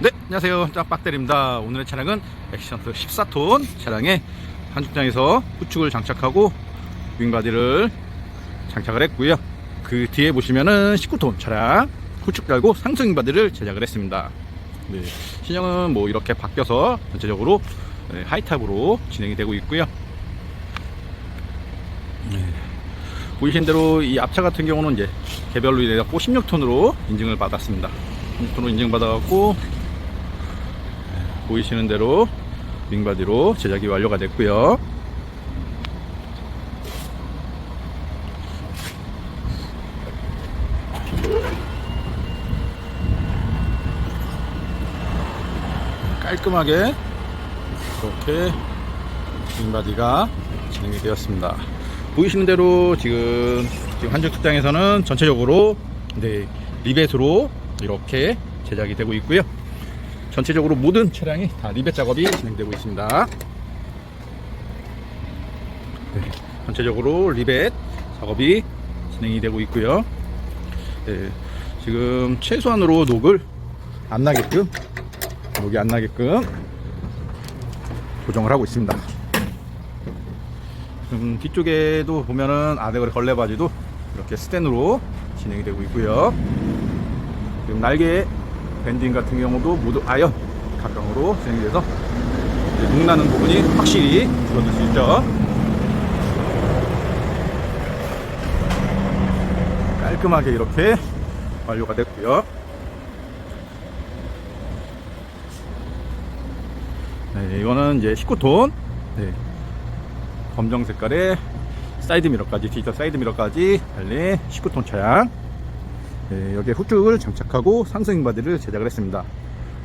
네, 안녕하세요. 짱빡대리입니다. 오늘의 차량은 액션트 14톤 차량에 한축장에서 후축을 장착하고 윙바디를 장착을 했고요. 그 뒤에 보시면은 19톤 차량 후축 달고 상승 윙바디를 제작을 했습니다. 네, 신형은 뭐 이렇게 바뀌어서 전체적으로 네, 하이탑으로 진행이 되고 있고요. 네, 보이신 대로 이 앞차 같은 경우는 이제 개별로 인해 갖고 16톤으로 인증을 받았습니다. 16톤으로 인증받아갖고 보이시는 대로 윙바디로 제작이 완료가 됐고요. 깔끔하게 이렇게 윙바디가 진행이 되었습니다. 보이시는 대로 지금 지금 한정 특장에서는 전체적으로 네, 리벳으로 이렇게 제작이 되고 있고요. 전체적으로 모든 차량이 다 리벳 작업이 진행되고 있습니다. 네, 전체적으로 리벳 작업이 진행이 되고 있고요. 네, 지금 최소한으로 녹을 안 나게끔 녹이 안 나게끔 조정을 하고 있습니다. 음, 뒤쪽에도 보면은 아데거리 걸레바지도 이렇게 스텐으로 진행이 되고 있고요. 지금 날개 밴딩 같은 경우도 모두 아연 각광으로 진행이 돼서 녹나는 부분이 확실히 줄어들 수 있죠. 깔끔하게 이렇게 완료가 됐고요. 네, 이거는 이제 19톤 네, 검정 색깔의 사이드 미러까지 디지털 사이드 미러까지 달린 19톤 차량 네, 여기에 후축을 장착하고 상승 바디를 제작을 했습니다.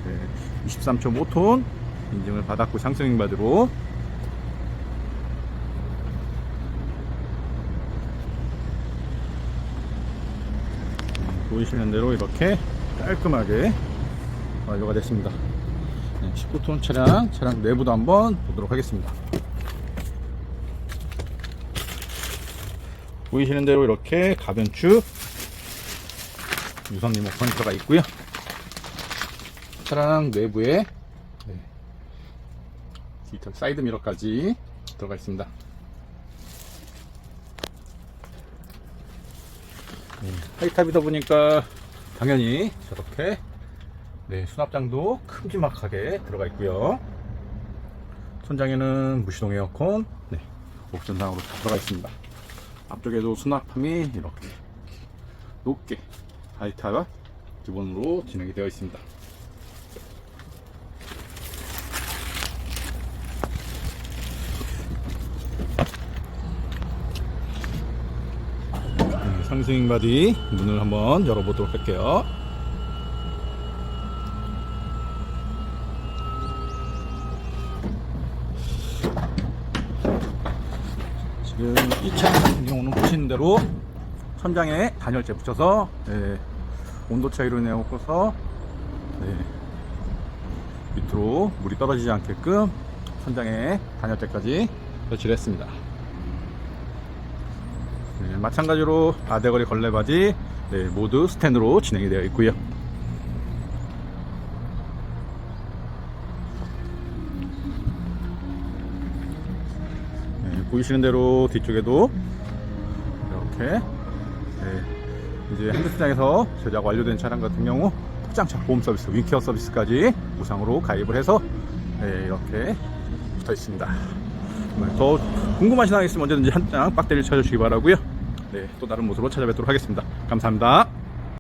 네, 23.5톤 인증을 받았고 상승 바디로. 네, 보이시는 대로 이렇게 깔끔하게 완료가 됐습니다. 19톤 차량 차량 내부도 한번 보도록 하겠습니다. 보이시는 대로 이렇게 가변축 유선 리모 커넥터가 있고요 차량 내부에 네, 디지털 사이드 미러까지 들어가 있습니다 네, 하이탑이다 보니까 당연히 저렇게 네, 수납장도 큼지막하게 들어가 있고요. 천장에는 무시동 에어컨, 네, 옵션상으로 다 들어가 있습니다. 앞쪽에도 수납함이 이렇게 높게 하이타가 기본으로 진행이 되어 있습니다. 네, 상승 바디 문을 한번 열어보도록 할게요. 지금 이 차량 같은 경우는 보시는 대로 천장에 단열재 붙여서 예, 온도 차이로 갖고서 네, 밑으로 물이 떨어지지 않게끔 천장에 단열재까지 설치를 했습니다. 네, 마찬가지로 아대거리 걸레바지 네, 모두 스탠으로 진행이 되어 있고요. 네, 보이시는 대로 뒤쪽에도 이렇게 네, 이제 한국시장에서 제작 완료된 차량 같은 경우 폭장차 보험 서비스, 윈케어 서비스까지 무상으로 가입을 해서 네, 이렇게 붙어 있습니다. 네, 더 궁금하신 사항 있으면 언제든지 한 장 빡대를 찾아주시기 바라고요. 네, 또 다른 모습으로 찾아뵙도록 하겠습니다. 감사합니다.